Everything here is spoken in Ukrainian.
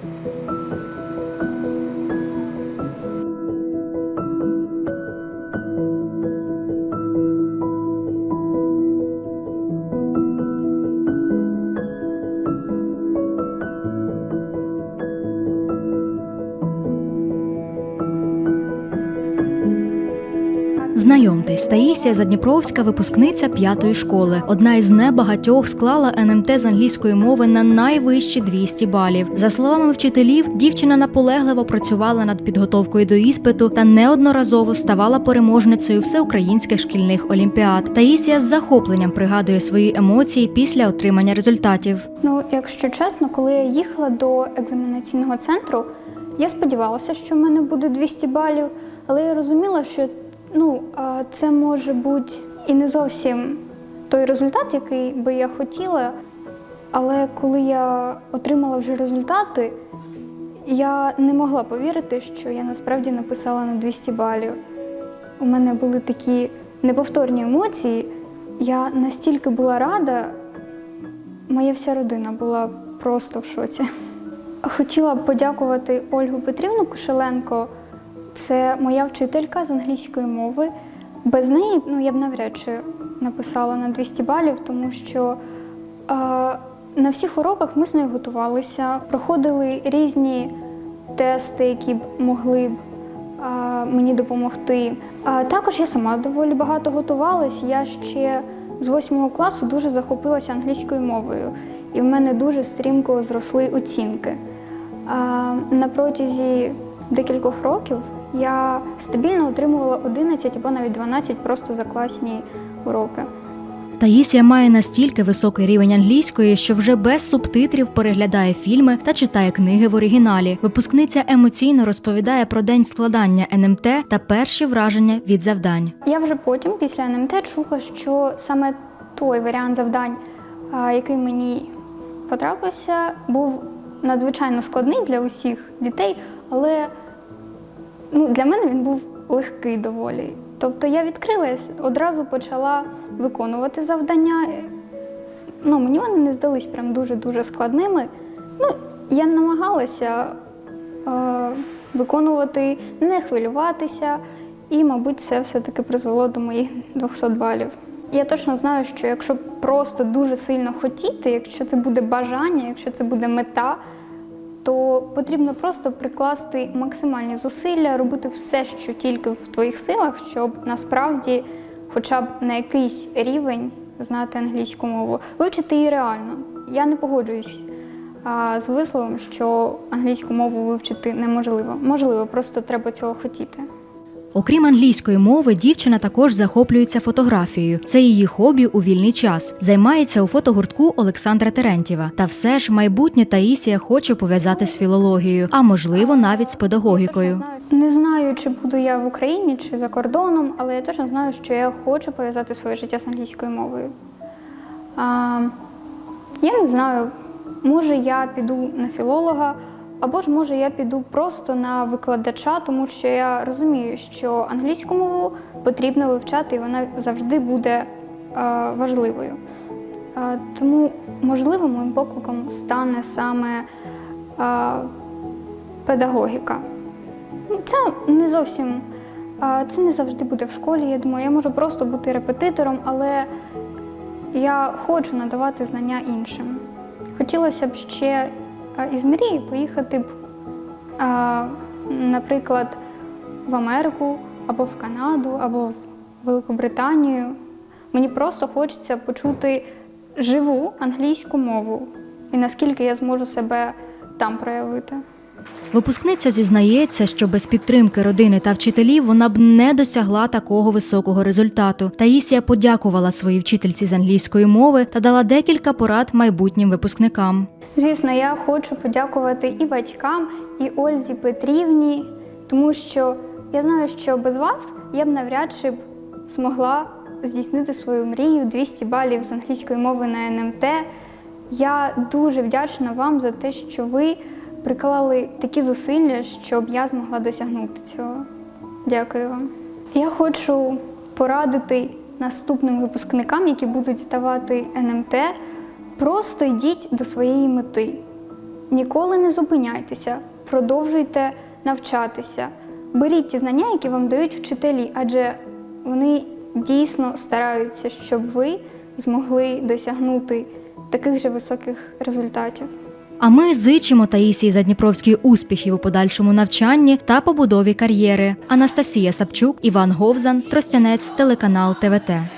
Thank you. Знайомтесь, Таїсія Задніпровська, випускниця п'ятої школи. Одна із небагатьох склала НМТ з англійської мови на найвищі 200 балів. За словами вчителів, дівчина наполегливо працювала над підготовкою до іспиту та неодноразово ставала переможницею всеукраїнських шкільних олімпіад. Таїсія з захопленням пригадує свої емоції після отримання результатів. Ну, якщо чесно, коли я їхала до екзаменаційного центру, я сподівалася, що в мене буде 200 балів, але я розуміла, що ну, це може бути і не зовсім той результат, який би я хотіла. Але коли я отримала вже результати, я не могла повірити, що я насправді написала на 200 балів. У мене були такі неповторні емоції. Я настільки була рада, Моя вся родина була просто в шоці. Хотіла б подякувати Ольгу Петрівну Кошеленко. Це моя вчителька з англійської мови. Без неї ну, я б навряд чи написала на 200 балів, тому що е, на всіх уроках ми з нею готувалися, проходили різні тести, які б могли б а, мені допомогти. А також я сама доволі багато готувалась. Я ще з восьмого класу дуже захопилася англійською мовою, і в мене дуже стрімко зросли оцінки. А, на протязі декількох років я стабільно отримувала 11 або навіть 12 просто за класні уроки. Таїсія має настільки високий рівень англійської, що вже без субтитрів переглядає фільми та читає книги в оригіналі. Випускниця емоційно розповідає про день складання НМТ та перші враження від завдань. Я вже потім, після НМТ, чула, що саме той варіант завдань, який мені потрапився, був надзвичайно складний для усіх дітей, але ну, для мене він був легкий доволі. Тобто я відкрилась, одразу почала виконувати завдання. Ну, мені вони не здались прям дуже-дуже складними. Ну, я намагалася е, виконувати, не хвилюватися, і, мабуть, це все-таки призвело до моїх 200 балів. Я точно знаю, що якщо просто дуже сильно хотіти, якщо це буде бажання, якщо це буде мета, то потрібно просто прикласти максимальні зусилля, робити все, що тільки в твоїх силах, щоб насправді, хоча б на якийсь рівень знати англійську мову, вивчити її реально. Я не погоджуюсь а, з висловом, що англійську мову вивчити неможливо. Можливо, просто треба цього хотіти. Окрім англійської мови, дівчина також захоплюється фотографією. Це її хобі у вільний час. Займається у фотогуртку Олександра Терентєва. Та все ж майбутнє Таїсія хоче пов'язати з філологією, а можливо навіть з педагогікою. Не знаю, чи буду я в Україні, чи за кордоном, але я точно знаю, що я хочу пов'язати своє життя з англійською мовою. А, я не знаю, може я піду на філолога, або ж може я піду просто на викладача, тому що я розумію, що англійську мову потрібно вивчати, і вона завжди буде а, важливою. А, тому, можливо, моїм покликом стане саме а, педагогіка. Ну, Це не зовсім це не завжди буде в школі. Я думаю, я можу просто бути репетитором, але я хочу надавати знання іншим. Хотілося б ще із мрії поїхати б, наприклад, в Америку або в Канаду, або в Великобританію. Мені просто хочеться почути живу англійську мову і наскільки я зможу себе там проявити. Випускниця зізнається, що без підтримки родини та вчителів вона б не досягла такого високого результату. Таїсія подякувала своїй вчительці з англійської мови та дала декілька порад майбутнім випускникам. Звісно, я хочу подякувати і батькам, і Ользі Петрівні, тому що я знаю, що без вас я б навряд чи б змогла здійснити свою мрію 200 балів з англійської мови на НМТ. Я дуже вдячна вам за те, що ви приклали такі зусилля, щоб я змогла досягнути цього. Дякую вам. Я хочу порадити наступним випускникам, які будуть здавати НМТ, просто йдіть до своєї мети. ніколи не зупиняйтеся, продовжуйте навчатися, беріть ті знання, які вам дають вчителі, адже вони дійсно стараються, щоб ви змогли досягнути таких же високих результатів. А ми зичимо Таїсії Задніпровській успіхів у подальшому навчанні та побудові кар'єри. Анастасія Сапчук, Іван Говзан, Тростянець, телеканал ТВТ.